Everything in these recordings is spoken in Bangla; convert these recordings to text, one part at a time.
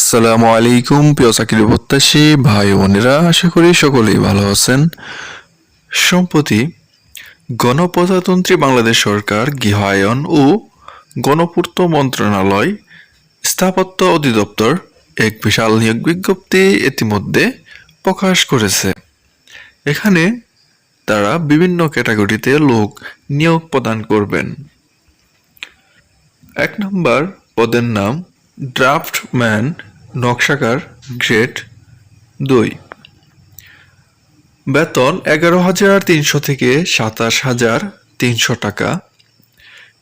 আসসালামু আলাইকুম, প্রিয় চাকরি প্রত্যাশী ভাই বোনেরা, আশা করি সকলেই ভালো আছেন। সম্প্রতি গণপ্রজাতন্ত্রী বাংলাদেশ সরকার, গৃহায়ন ও গণপূর্ত মন্ত্রণালয় স্থাপত্য অধিদপ্তর এক বিশাল নিয়োগ বিজ্ঞপ্তি ইতিমধ্যে প্রকাশ করেছে। এখানে তারা বিভিন্ন ক্যাটাগরিতে লোক নিয়োগ প্রদান করবেন। এক নম্বর পদের নাম ড্রাফটম্যান নকশাকার গ্রেড দুই। বেতন এগারো হাজার তিনশো থেকে সাতাশ হাজার তিনশো টাকা।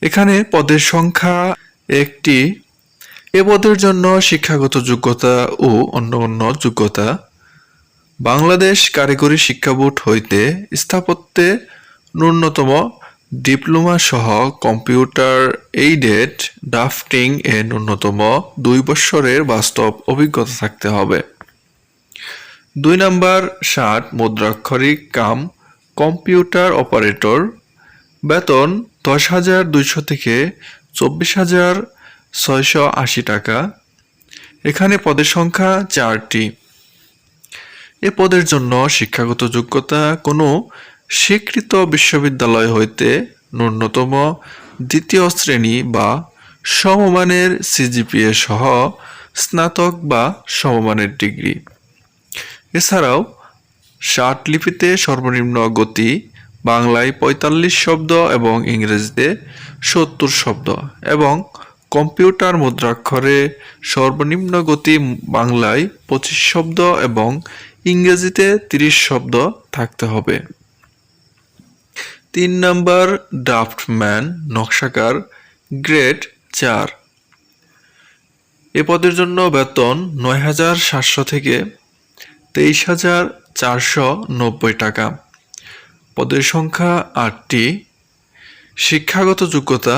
এখানে পদের সংখ্যা একটি। এ পদের জন্য শিক্ষাগত যোগ্যতা ও অন্য অন্য যোগ্যতা। বাংলাদেশ কারিগরি শিক্ষা বোর্ড হইতে স্থাপত্যে ন্যূনতম ডিপ্লোমা সহ কম্পিউটার এইডেড ড্রাফটিং এ ন্যূনতম দুই বৎসরের বাস্তব অভিজ্ঞতা থাকতে হবে। দুই নাম্বার ষাট, মুদ্রাক্ষরিক কাম, কম্পিউটার অপারেটর, বেতন দশ হাজার দুইশো থেকে চব্বিশ হাজার ছয়শো আশি টাকা। এখানে পদের সংখ্যা চারটি। এ পদের জন্য শিক্ষাগত যোগ্যতা কোনো স্বীকৃত বিশ্ববিদ্যালয় হইতে ন্যূনতম দ্বিতীয় শ্রেণি বা সমমানের সিজিপিএ সহ স্নাতক বা সমমানের ডিগ্রি। এছাড়াও ষাট লিপিতে সর্বনিম্ন গতি বাংলায় পঁয়তাল্লিশ শব্দ এবং ইংরেজিতে সত্তর শব্দ এবং কম্পিউটার মুদ্রাক্ষরে সর্বনিম্ন গতি বাংলায় পঁচিশ শব্দ এবং ইংরেজিতে তিরিশ শব্দ থাকতে হবে। তিন নম্বর ড্রাফটম্যান নকশাকার, গ্রেড চার। এ পদের জন্য বেতন নয় হাজার সাতশো থেকে তেইশ হাজার চারশো নব্বই টাকা। পদের সংখ্যা আটটি। শিক্ষাগত যোগ্যতা,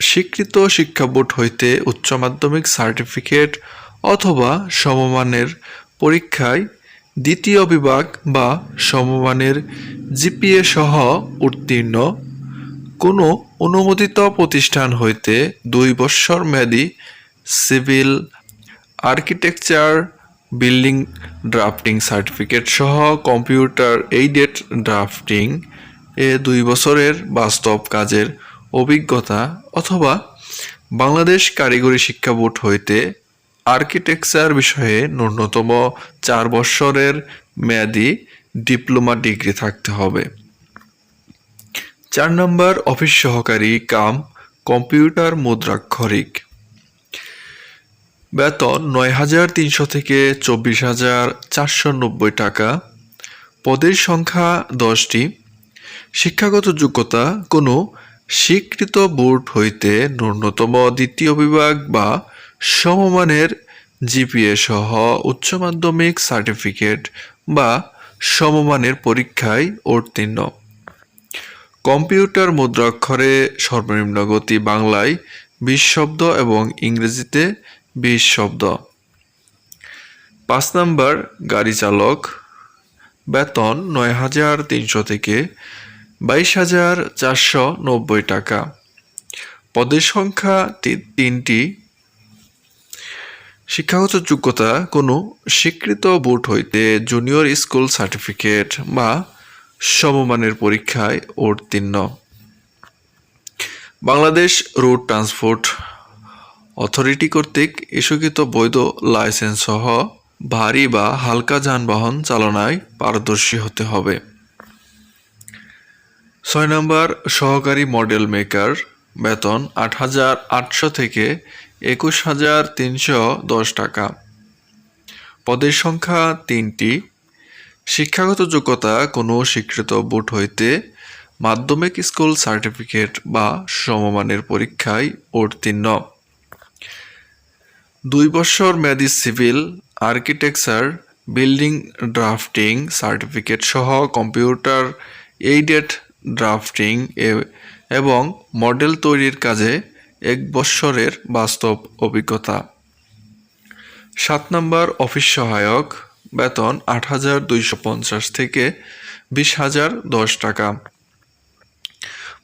স্বীকৃত শিক্ষা বোর্ড হইতে উচ্চ মাধ্যমিক সার্টিফিকেট অথবা সমমানের পরীক্ষায় দ্বিতীয় বিভাগ বা সমমানের জিপিএ সহ উত্তীর্ণ। কোনো অনুমোদিত প্রতিষ্ঠান হইতে দুই বৎসর মেয়াদী civil architecture building drafting certificate সহ কম্পিউটার এইডেড ড্রাফটিং এ দুই বছরের বাস্তব কাজের অভিজ্ঞতা অথবা বাংলাদেশ কারিগরি শিক্ষা বোর্ড হইতে আর্কিটেকচার বিষয়ে ন্যূনতম চার বৎসরের মেয়াদি ডিপ্লোমা ডিগ্রি থাকতে হবে। চার নম্বর, অফিস সহকারী কাম, কম্পিউটার মুদ্রাক্ষরিক। বেতন নয় হাজার তিনশো থেকে চব্বিশ হাজার চারশো নব্বই টাকা। পদের সংখ্যা দশটি। শিক্ষাগত যোগ্যতা, কোনো স্বীকৃত বোর্ড হইতে ন্যূনতম দ্বিতীয় বিভাগ বা সমমানের জিপিএ সহ উচ্চ মাধ্যমিক সার্টিফিকেট বা সমমানের পরীক্ষায় উত্তীর্ণ। কম্পিউটার মুদ্রাক্ষরে সর্বনিম্ন গতি বাংলায় বিশ শব্দ এবং ইংরেজিতে বিশ শব্দ। পাঁচ নাম্বার, গাড়ি চালক। বেতন নয় হাজার তিনশো থেকে বাইশ হাজার চারশো নব্বই টাকা। পদের সংখ্যা তিনটি। শিক্ষাগত যোগ্যতা কোনো স্বীকৃত বোর্ড হইতে জুনিয়র স্কুল সার্টিফিকেট বা সমমানের পরীক্ষায় উত্তীর্ণ। বাংলাদেশ রোড ট্রান্সপোর্ট অথরিটি কর্তৃক ইস্যুকৃত বৈধ লাইসেন্স সহ ভারী বা হালকা যানবাহন চালনায় পারদর্শী হতে হবে। ছয় নম্বর সহকারী মডেল মেকার, বেতন আট হাজার আটশো থেকে একুশ হাজার তিনশো দশ টাকা। পদের সংখ্যা তিনটি। শিক্ষাগত যোগ্যতা কোনো স্বীকৃত বোর্ড হইতে মাধ্যমিক স্কুল সার্টিফিকেট বা সমমানের পরীক্ষায় উত্তীর্ণ। দুই বছর মেয়াদী civil architecture, building drafting certificate সহ কম্পিউটার এইডেড ড্রাফটিং এবং মডেল তৈরির কাজে এক বৎসরের বাস্তব অভিজ্ঞতা। সাত নম্বর অফিস সহায়ক, বেতন আট হাজার দুইশো পঞ্চাশ থেকে বিশ হাজার দশ টাকা।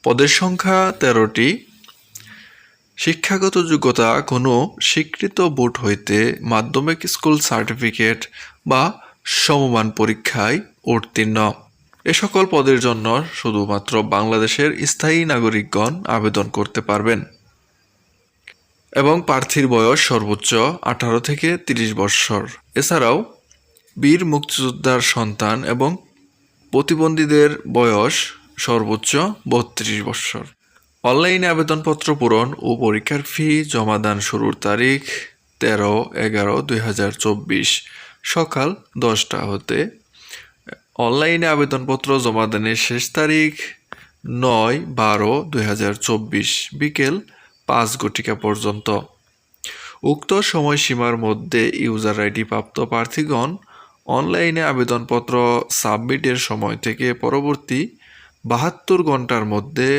পদের সংখ্যা তেরোটি। শিক্ষাগত যোগ্যতা কোনো স্বীকৃত বোর্ড হইতে মাধ্যমিক স্কুল সার্টিফিকেট বা সমমান পরীক্ষায় উত্তীর্ণ। এ সকল পদের জন্য শুধুমাত্র বাংলাদেশের স্থায়ী নাগরিকগণ আবেদন করতে পারবেন। এবং প্রার্থীর বয়স সর্বোচ্চ আঠারো থেকে তিরিশ বৎসর এছাড়াও বীর মুক্তিযোদ্ধার সন্তান এবং প্রতিবন্ধীদের বয়স সর্বোচ্চ বত্রিশ বৎসর অনলাইনে আবেদনপত্র পূরণ ও পরীক্ষার ফি জমাদান শুরুর তারিখ তেরো এগারো দুই সকাল দশটা হতে। অনলাইনে আবেদনপত্র জমাদানের শেষ তারিখ নয় বারো দুই বিকেল পাঁচ ঘটিকা পর্যন্ত। উক্ত সময়সীমার মধ্যে ইউজার আইডি প্রাপ্ত প্রার্থীগণ অনলাইনে আবেদনপত্র সাবমিটের সময় থেকে পরবর্তী বাহাত্তর ঘণ্টার মধ্যে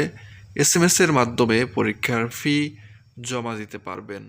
এস এর মাধ্যমে পরীক্ষার ফি জমা দিতে পারবেন।